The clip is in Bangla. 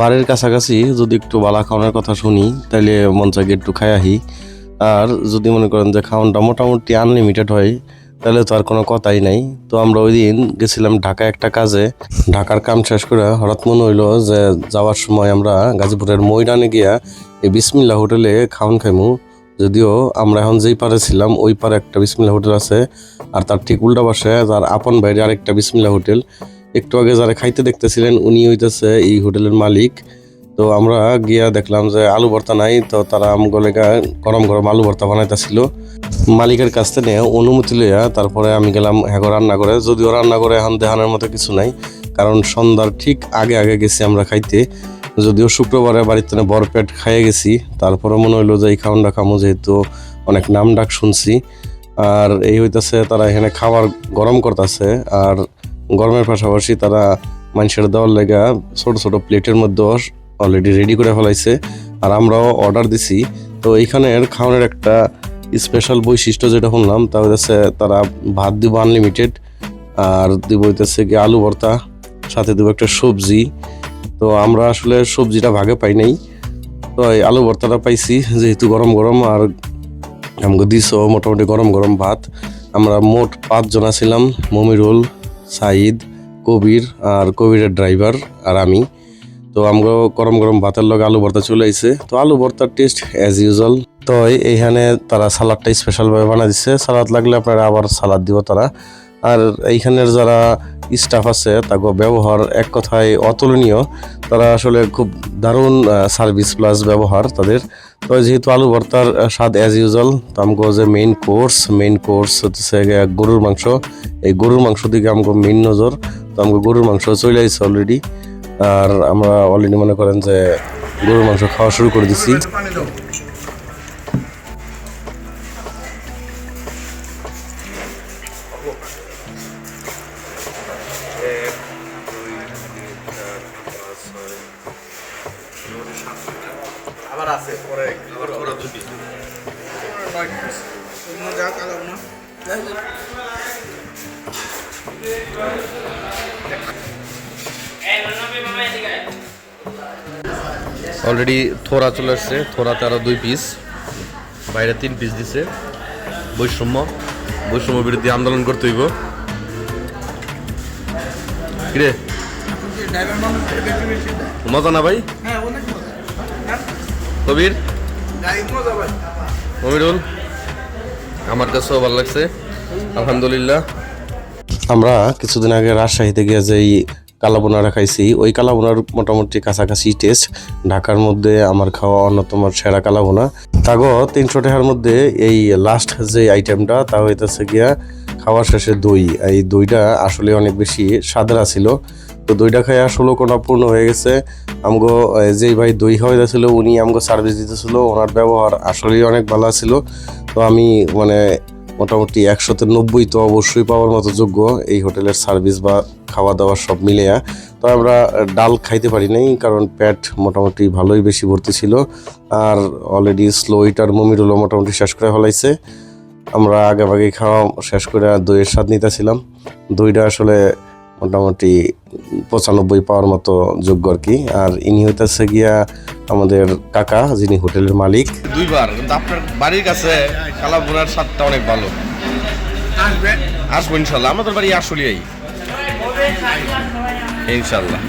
বাড়ির কাছাকাছি যদি একটু বালা খাওয়ানোর কথা শুনি তাহলে মন চাকে একটু খাই আহি। আর যদি মনে করেন যে খাওয়ানটা মোটামুটি আনলিমিটেড হয় তাহলে তো আর কোনো কথাই নাই। তো আমরা ওই দিন গেছিলাম ঢাকা একটা কাজে। ঢাকার কাম শেষ করে হঠাৎ মনে হইল যে যাওয়ার সময় আমরা গাজীপুরের ময়দানে গিয়া এই বিসমিল্লা হোটেলে খাওয়ান খাইমু। যদিও আমরা এখন যেই পারে ছিলাম, ওই পারে একটা বিসমিল্লা হোটেল আছে। আর তার ঠিক উল্টা পাশে তার আপন বাইরে আরেকটা বিসমিল্লা হোটেল। একটু আগে যারা খাইতে দেখতেছিলেন, উনি হইতেছে এই হোটেলের মালিক। তো আমরা গিয়া দেখলাম যে আলু ভর্তা নাই, তো তারা আমগলেগা গরম গরম আলু ভর্তা বানাইতেছিল। মালিকের কাছ থেকে অনুমতি লইয়া তারপরে আমি গেলাম হ্যাগো রান্না করে যদিও রান্না করে এখন দেখানোর মতো কিছু নাই, কারণ সন্ধ্যার ঠিক আগে আগে গেছি আমরা খাইতে। যদিও শুক্রবারে বাড়িতে বড় পেট খাইয়ে গেছি তারপরে মনে হইল যে এই খাওয়ানটা খামো যেহেতু অনেক নাম ডাক শুনছি। আর এই হইতাছে তারা এখানে খাবার গরম করতেছে, আর গরমের পাশাপাশি তারা মানুষের দেওয়ার লেগা ছোট ছোট প্লেটের মধ্যে অলরেডি রেডি করে ফেলাইছে। আর আমরাও অর্ডার দিছি। তো এইখানের খাওয়ানোর একটা স্পেশাল বৈশিষ্ট্য যেটা শুনলাম, তা হইতেছে তারা ভাত দিব আনলিমিটেড আর দিব হইতেছে কি আলু ভর্তা, সাথে দিব একটা সবজি। তো আমরা আসলে সবজিটা ভাগে পাই নাই। তো এই আলু ভর্তাটা পাইছি, যেহেতু গরম গরম, আর আমাকে দিছ মোটামুটি গরম গরম ভাত। আমরা মোট পাঁচজন ছিলাম মমিরুল সাইদ, কবির আর কবিরের ড্রাইভার আর আমি। তো আমরা গরম গরম ভাতের লগে আলু ভর্তা চলে আইছে। তো আলু ভর্তার টেস্ট অ্যাজ ইউজুয়াল তো এইখানে তারা সালাদটা স্পেশালভাবে বানা দিচ্ছে সালাদ লাগলে আপনারা আবার সালাদ দিব তারা। আর এইখানের যারা স্টাফ আছে তাকে ব্যবহার এক কথায় অতুলনীয়। তারা আসলে খুব দারুণ সার্ভিস প্লাস ব্যবহার তাদের। তো যেহেতু আলু ভর্তার স্বাদ অ্যাজ ইউজুয়াল তো আমগো যে মেইন কোর্স মেইন কোর্স হচ্ছে গরুর মাংস। এই গরুর মাংস দিকে আমগো মেইন নজর। তো আমগো গরুর মাংস চলে আসছে অলরেডি আর আমরা অলরেডি মনে করেন যে গরুর মাংস খাওয়া শুরু করে দিছি। আবার আছে পরে আবার ওরা দুটি না। অলরেডি থোরা চলে আসছে। থোরাতে আরও দুই পিস বাইরে তিন পিস দিছে। বৈষম্য। বৈষম্য বিরুদ্ধে আন্দোলন করতে হইব। মজা না ভাই? কবির? মমিরুল আমার কাছেও ভালো লাগছে। আলহামদুলিল্লাহ। আমরা কিছুদিন আগে রাজশাহীতে গিয়ে যে কালাবোনারা খাইছি। ওই কালাবোনার মোটামুটি কাছাকাছি টেস্ট ঢাকার মধ্যে আমার খাওয়া অন্যতম সেরা কালাবোনা। তাগো, তিনশো টাকার মধ্যে এই লাস্ট যে আইটেমটা তা হইতেছে গিয়া খাওয়ার শেষে দই। এই দইটা আসলে অনেক বেশি স্বাদের ছিল তো দইটা খাইয়া ষোলো কোনা পূর্ণ হয়ে গেছে। আমগো যেই ভাই দই খাওয়াইতেছিল, উনি আমগো সার্ভিস দিতেছিল। ওনার ব্যবহার আসলেই অনেক ভালো ছিল তো আমি মানে মোটামুটি একশোতে নব্বই তো অবশ্যই পাওয়ার মতো যোগ্য। এই হোটেলের সার্ভিস বা খাওয়া দাওয়া সব মিলিয়া। তো আমরা ডাল খাইতে পারি নাই, কারণ প্যাট মোটামুটি ভালোই বেশি ভর্তি ছিল। আর অলরেডি স্লো ইটার মমিরুলও মোটামুটি শেষ করে ফেলাইছে। আমরা আগে ভাগে খাওয়া শেষ করে দইয়ের স্বাদ নিতেছিলাম। দইটা আসলে মোটামুটি পঁচানব্বই পাওয়ার মতো যোগ্য আর কি। আর ইনি হইতেছে গিয়া আমাদের কাকা যিনি হোটেলের মালিক। দুইবার কিন্তু আপনার বাড়ির কাছে কালাভুনার স্বাদটা অনেক ভালো। আসবেন আসব ইনশাল্লাহ আমাদের বাড়ি আসলেই। ইনশাল্লাহ।